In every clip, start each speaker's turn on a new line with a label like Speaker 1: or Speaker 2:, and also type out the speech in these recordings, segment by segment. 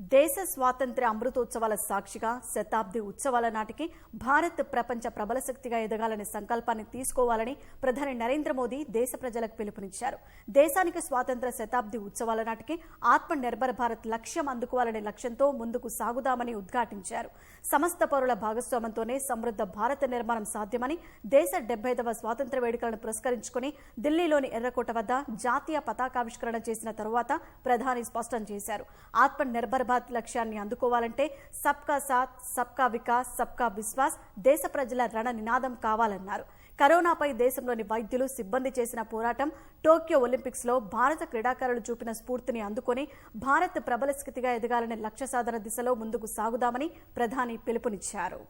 Speaker 1: దేశ స్వాతంత్ర్య అమృతోత్సవాల సాక్షిగా శతాబ్ది ఉత్సవాల నాటికి భారత్ ప్రపంచ ప్రబల శక్తిగా ఎదగాలనే సంకల్పాన్ని తీసుకోవాలని ప్రధాని నరేంద్ర మోదీ దేశ ప్రజలకు పిలుపునిచ్చారు. దేశానికి స్వాతంత్ర శతాబ్ది ఉత్సవాల నాటికి ఆత్మ నిర్భర్ భారత్ లక్ష్యం అందుకోవాలనే లక్ష్యంతో ముందుకు సాగుదామని ఉద్ఘాటించారు. సమస్త పౌరుల భాగస్వామ్యంతోనే సమృద్ధ భారత నిర్మాణం సాధ్యమని దేశ డెబ్బైదవ స్వాతంత్ర వేడుకలను పురస్కరించుకుని ఢిల్లీలోని ఎర్రకోట వద్ద జాతీయ పతాకావిష్కరణ చేసిన తరువాత ప్రధాని స్పష్టం చేశారు. ఆత్మ నిర్భర్ హైదరాబాద్ లక్ష్యాన్ని అందుకోవాలంటే సబ్కా సాత్ సబ్కా వికాస్ సబ్కా విశ్వాస్ దేశ ప్రజల రణ నినాదం కావాలన్నారు. కరోనాపై దేశంలోని వైద్యులు సిబ్బంది చేసిన పోరాటం టోక్యో ఒలింపిక్స్లో భారత క్రీడాకారులు చూపిన స్ఫూర్తిని అందుకొని భారత్ ప్రబల స్థితిగా ఎదగాలనే లక్ష్య సాధన దిశలో ముందుకు సాగుదామని ప్రధాని పిలుపునిచ్చారు.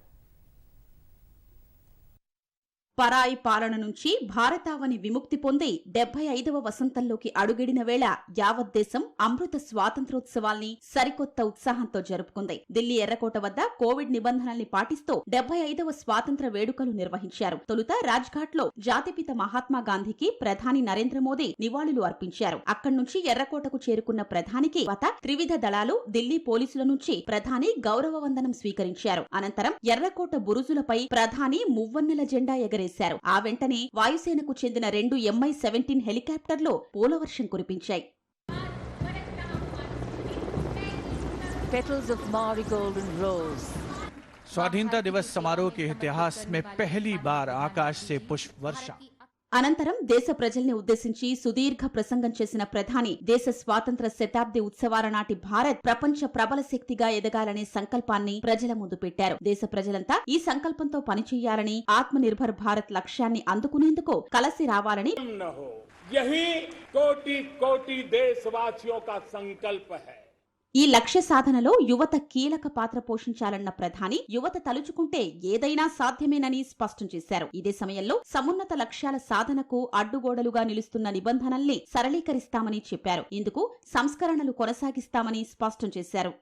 Speaker 2: పరాయి పాలన నుంచి భారతావని విముక్తి పొంది డెబ్బై ఐదవ వసంతంలోకి అడుగిడిన వేళ యావత్ దేశం అమృత స్వాతంత్రోత్సవాల్ని సరికొత్త ఉత్సాహంతో జరుపుకుంది. ఢిల్లీ ఎర్రకోట వద్ద కోవిడ్ నిబంధనల్ని పాటిస్తూ డెబ్బై ఐదవ స్వాతంత్ర వేడుకలు నిర్వహించారు. తొలుత రాజ్ఘాట్లో జాతిపిత మహాత్మా గాంధీకి ప్రధాని నరేంద్ర మోదీ నివాళులు అర్పించారు. అక్కడి నుంచి ఎర్రకోటకు చేరుకున్న ప్రధానికి వత త్రివిధ దళాలు ఢిల్లీ పోలీసుల నుంచి ప్రధాని గౌరవ వందనం స్వీకరించారు. అనంతరం ఎర్రకోట బురుజులపై ప్రధాని మువ్వన్నెల జెండా ఎగరేశారు ఆ వెంటనే వాయుసేనకు చెందిన రెండు ఎంఐ సెవెంటీన్ హెలికాప్టర్లు పూలవర్షం కురిపించాయి
Speaker 3: petals of marigold and rose.
Speaker 4: स्वाधीनता दिवस समारोह के इतिहास में पहली बार आकाश से पुष्प वर्षा
Speaker 2: అనంతరం దేశ ప్రజల్ని ఉద్దేశించి సుదీర్ఘ ప్రసంగం చేసిన ప్రధాని దేశ స్వాతంత్ర శతాబ్ది ఉత్సవాల నాటి భారత్ ప్రపంచ ప్రబల శక్తిగా ఎదగాలనే సంకల్పాన్ని ప్రజల ముందు పెట్టారు. దేశ ప్రజలంతా ఈ సంకల్పంతో పనిచేయాలని ఆత్మ నిర్భర్ భారత్ లక్ష్యాన్ని అందుకునేందుకు కలసి రావాలని
Speaker 5: కోటి కోటి దేశవాసియో సంకల్ప హై.
Speaker 2: ఈ లక్ష్య సాధనలో యువత కీలక పాత్ర పోషించాలన్న ప్రధాని యువత తలుచుకుంటే ఏదైనా సాధ్యమేనని స్పష్టం చేశారు. ఇదే సమయంలో సమున్నత లక్ష్యాల సాధనకు అడ్డుగోడలుగా నిలుస్తున్న నిబంధనల్ని సరళీకరిస్తామని చెప్పారు. ఇందుకు సంస్కరణలు కొనసాగిస్తామని స్పష్టం చేశారు.